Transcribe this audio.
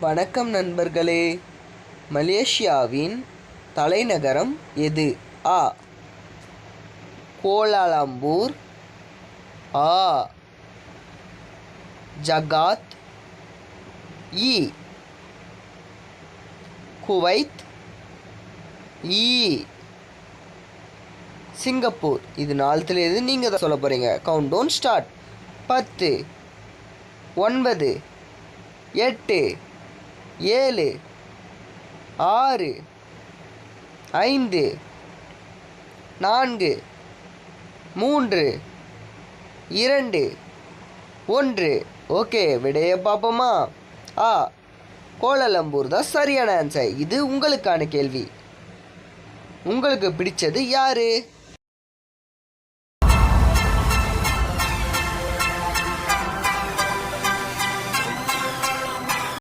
வணக்கம் நண்பர்களே. மலேசியாவின் தலைநகரம் எது? ஆ. Kuala Lumpur. ஆ. ஜகாத். இ. குவைத். இ. சிங்கப்பூர். இது நாலுத்துல எது நீங்கள் தான் சொல்ல போகிறீங்க கவுண்ட் டவுன் ஸ்டார்ட் பத்து ஒன்பது எட்டு ஏழு ஆறு ஐந்து நான்கு மூன்று இரண்டு ஒன்று. ஓகே விடையை பார்ப்போமா? ஆ கோலாலம்பூர் தான் சரியான ஆன்சர் இது உங்களுக்கான கேள்வி. உங்களுக்கு பிடிச்சது யாரு?